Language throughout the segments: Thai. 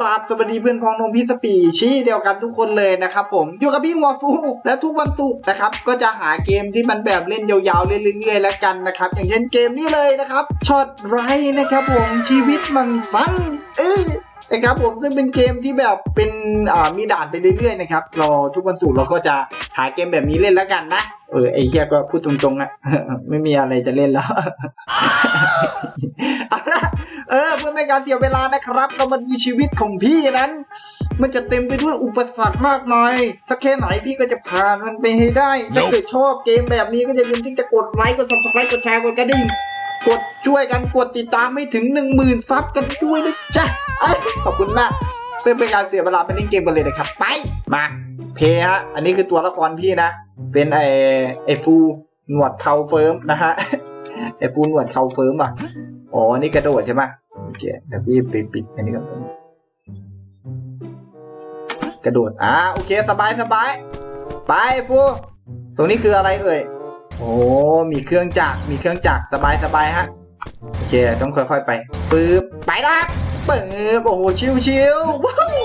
รับสวัสดีเพื่อนพ้องนมพี่สปีชี่เดียวกันทุกคนเลยนะครับผมอยู่กับพี่หัวฟูและทุกวันศุกร์นะครับก็จะหาเกมที่มันแบบเล่นยาวๆเล่นเรื่อยๆแล้วกันนะครับอย่างเช่นเกมนี้เลยนะครับช็อตไรนะครับผมชีวิตมันสั้นเออนะครับผมซึ่งเป็นเกมที่แบบเป็นมีด่านไปเรื่อยๆนะครับรอทุกวันศุกร์เราก็จะหาเกมแบบนี้เล่นแล้วกันนะเออไอเฮียก็พูดตรงๆอะไม่มีอะไรจะเล่นแล้ว เอาละเออ เพื่อไม่ให้การเสียเวลานะครับ เรามาดูชีวิตของพี่นั้น มันจะเต็มไปด้วยอุปสรรคมากมาย สักแค่ไหนพี่ก็จะผ่านมันไปให้ได้ ถ้าเกิดชอบเกมแบบนี้ก็อย่าลืมที่จะกดไลค์ กด subscribe กดแชร์ กดกระดิ่ง กดช่วยกันกดติดตามให้ถึง 1 0,000ซับกันด้วยนะจ๊ะเอ้ยขอบคุณมาก เพื่อเป็นการเสียเวลาไปเล่นเกมกันเลยนะครับ ไป มา เพฮะ อันนี้คือตัวละครพี่นะ เป็นไอไอฟูหนวดเขาเฟิร์มนะฮะไอฟูหนวดเขาเฟิร์มอะอ๋อนี่กระโดดใช่ไหม เคเดี๋ยวพี่ปิดปิดอันนี้ก่อนกระโดดอ่าโอเคสบายสบายไปฟูตรงนี้คืออะไรเอ่ยโอ้มีเครื่องจักรมีเครื่องจักรสบายสบายฮะโอเคต้องค่อย ๆ ไปปึ๊บไปแล้วปึ๊บโอ้โหชิวชิวๆว้าว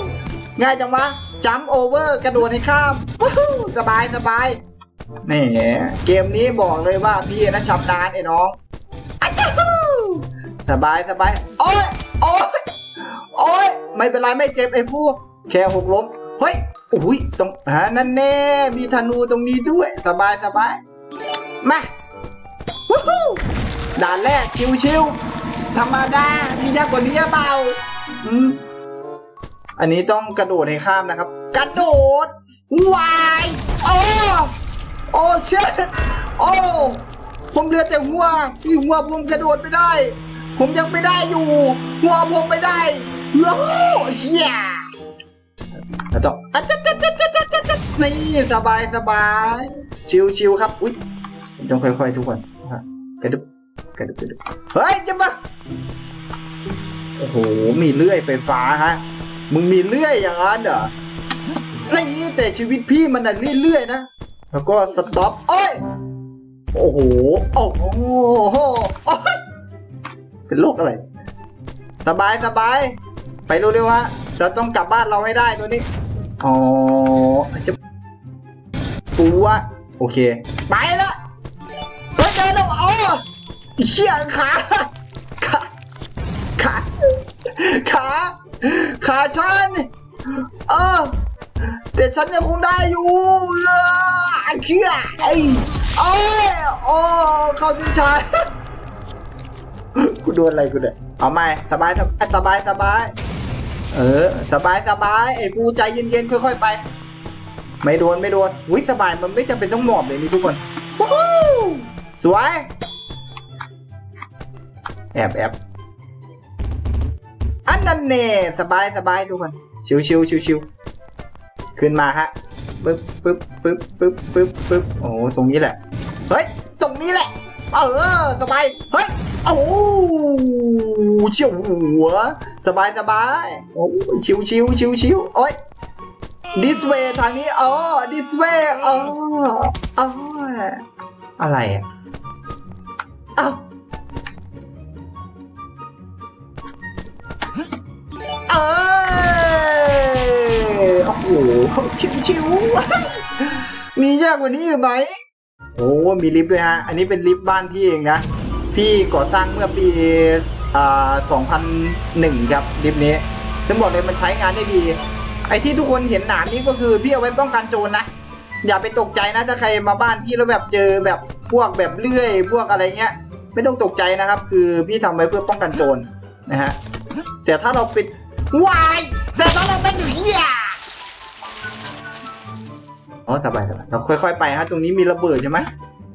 ง่ายจังวะจัมโอเวอร์กระโดดให้ข้ามว้าวสบายสบายนี่เกมนี้บอกเลยว่าพี่นะชำนาญไอ้น้องอะจ้าฮู้ สบายสบายโอ้ยโอ้ยโอ้ยไม่เป็นไรไม่เจ็บไอ้ผู้แค่หกล้มเฮ้ยอุ้ยตรงหานั่นแน่มีธนูตรงนี้ด้วย สบายสบายมาวู้ฮู้ด่านแรกชิวๆธรรมดามียากกว่านี้เปล่าอืมอันนี้ต้องกระโดดให้ข้ามนะครับ กระโดดวายโอ้โอ้เชิดโอ้ผมเลือแต่หัวนี่หัวผมกระโดดไม่ได้ ผมยังไม่ได้อยู่ หัวผมไม่ได้โอ้เฮียแล้วต้ออะจัดจัดจัดจัดจัดจัดจัดนี่สบายสบาย ชิวชิวครับ อุ้ยต้องค่อยๆทุกคนนะกระดึบกระดึบกระดึบเฮ้ยจะมาโอ้โห มีเลื่อยไฟฟ้าฮะ มึงมีเลื่อยอย่างนั้นเหรอนี่แต่ชีวิตพี่มันน่ะเรื่อยๆนะ แล้วก็สต็อปโอ้ย โอ้โห โอ้โห เป็นโรคอะไร สบายสบาย ไปเร็วๆฮะเราต้องกลับบ้านเราให้ได้ตัวนี้ อ๋อจะปูวะโอเค ไปละเฮ้ยเดินแล้วอ๋อเชี่ยขาขาขาขาขาฉันเออแต่ฉันยังคงได้อยู่เออเชื่อไอ้โอ้ยโอ้เข้าเส้นชัย กูโดนอะไรกูเนี่ยเอาไม่สบายสบายสบายสบาย เออ สบายสบายไอ้กูใจเย็นๆค่อย ๆ ไป ไม่โดนไม่โดนวิสบายมันไม่จำเป็นต้องหมอบเลยนี่ทุกคนสวยแอบแอบอันนั้นเน่สบายสบายทุกคนชิวชิวชิวชิวขึ้นมาฮะปึ๊บปึ๊บปึ๊บปึ๊บปึ๊บปึ๊บโอ้ตรงนี้แหละ เฮ้ย ตรงนี้แหละ เออสบาย เฮ้ย โอ้เชี่ยวหัว สบายสบายโอ้ชิวชิวชิวชิวโอ้ย this way ทางนี้อ๋อ this way อ๋ออ๋ออะไรอะอ้าวเอยโอ้โหชิวๆมียากกว่านี้อยู่ไหมโอ้มีลิฟต์ด้วยฮะ อันนี้เป็นลิฟต์บ้านพี่เองนะ พี่ก่อสร้างเมื่อปีอ่า2001 ครับลิฟนี้ ซึ่งบอกเลยมันใช้งานได้ดี ไอ้ที่ทุกคนเห็นหนามนี้ก็คือพี่เอาไว้ป้องกันโจรนะ อย่าไปตกใจนะถ้าใครมาบ้านพี่แล้วแบบเจอแบบพวกแบบเลื่อย พวกอะไรเงี้ย ไม่ต้องตกใจนะครับ คือพี่ทำไว้เพื่อป้องกันโจรนะฮะ แต่ถ้าเราปิดวายแต่ถ้าเราเป็นเหี้ยอ๋อสบายสบายเราค่อยๆไปฮะตรงนี้มีระเบิดใช่ไหม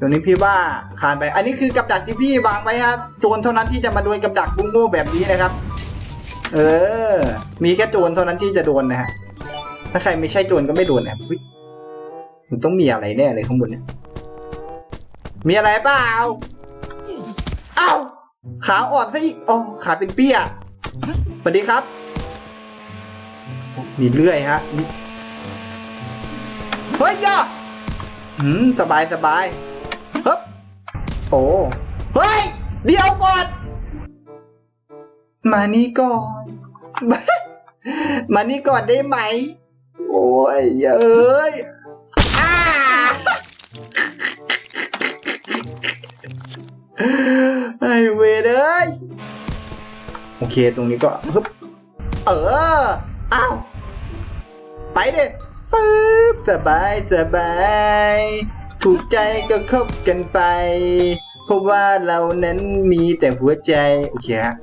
รงนี้พี่ว่าคานไป อันนี้คือกับดักที่พี่วางไว้ฮะโจรเท่านั้นที่จะมาโดนกับดักบุ้งโง่แบบนี้นะครับ เออ มีแค่โจรเท่านั้นที่จะโดนนะฮะ ถ้าใครไม่ใช่โจรก็ไม่โดนนะมันต้องมีอะไรแน่เลยข้างบนเนี่ยมีอะไรเปล่าเอ้าขาอ่อนซะอีกโอ๋อขาเป็นเปี้ยสวัสดีครับมีเลื่อยฮะเฮ้ยย่าอืมสบายสบาย โอ้เฮ้ย เดี๋ยวก่อน มานี่ก่อน มานี่ก่อนได้ไหม โอ้ยเอ้ยอ้าไอเวเอ้ยโอเคตรงนี้ก็ฮึบเอออ้าวไปเด้ฟืบสบายสบาย ถูกใจก็คบกันไป เพราะว่าเรานั้นมีแต่หัวใจ โอเคฮะ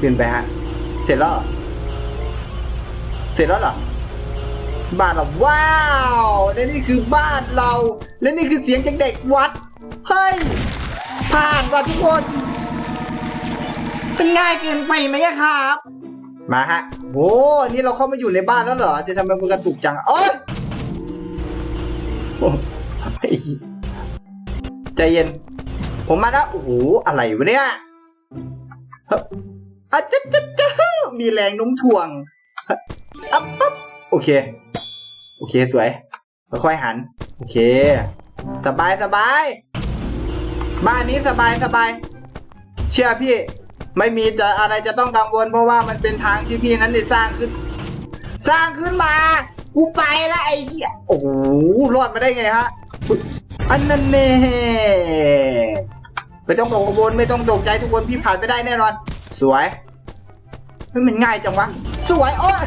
ขึ้นไปฮะ เสร็จแล้ว เสร็จแล้วเหรอ บ้านเราว้าว และนี่คือบ้านเรา และนี่คือเสียงจากเด็กวัด เฮ้ย ผ่านว่ะทุกคนเป็นง่ายเกินไปไหมครับ มาฮะ โอ้นี่เราเข้ามาอยู่ในบ้านแล้วเหรอ จะทำไมมันกระตุกจังโอ๊ยโอ้ย ใจเย็น ผมมาแล้ว โอ้โห อะไรวะเนี่ยอะจ๊ะจ๊ะจ๊ะมีแรงน้มถ่วงอัพปั๊บโอเค โอเคสวย ค่อยๆหัน โอเค สบายสบาย บ้านนี้สบายสบาย เชื่อพี่ ไม่มีจะอะไรจะต้องกังวล เพราะว่ามันเป็นทางที่พี่นั้นได้สร้างขึ้น สร้างขึ้นมา กูไปละไอ้เหี้ย โอ้โห รอดมาได้ไงฮะ อันนั้นเน่ไม่ต้องกังวลไม่ต้องตกใจทุกคนพี่ผ่านไปได้แน่นอน สวยเฮ้ยมันง่ายจังวะ สวยโอ้ย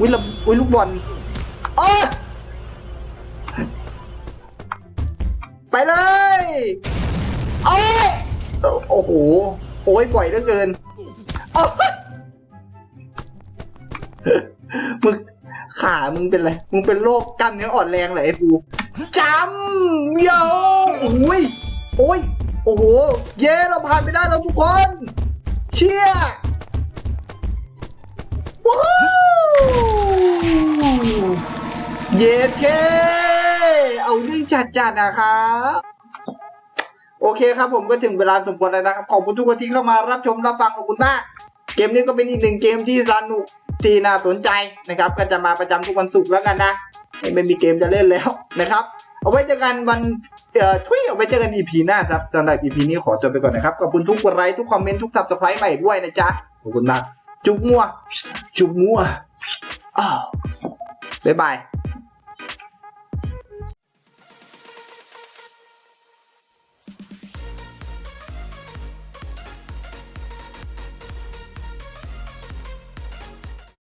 วิลวิลูกบอลโอ้ยไปเลยโอ้ยโอ้โหโอ้ยบ่อยเหลือเกินโอ้ยมึง ขามึงเป็นไร มึงเป็นโรคกล้ามเนื้ออ่อนแรงเหรอไอ้ฟูจำโยโอ้ยโอ้ย โอ้โห เย้เราผ่านไปได้แล้วทุกคน เชี่ยว้าวเย็ดเค เอาเรื่องจัดจัดๆนะครับโอเคครับผมก็ถึงเวลาสมควรแล้วนะครับ ขอบคุณทุกคนที่เข้ามารับชมรับฟังขอบคุณมาก เกมนี้ก็เป็นอีกหนึ่งเกมที่สนุก ที่น่าสนใจนะครับ ก็จะมาประจำทุกวันศุกร์แล้วกันนะไม่มีเกมจะเล่นแล้วนะครับ เอาไว้เจอกันวันเอ่อทุยเอาไว้เจอกัน EP หน้าครับสำหรับ EP นี้ขอจบไปก่อนนะครับขอบคุณทุกกดไลค์ทุกคอมเมนต์ทุกซับสไครต์ใหม่ด้วยนะจ๊ะขอบคุณมากจุ๊บมัวจุ๊บมัวอ้าวบ๊ายบาย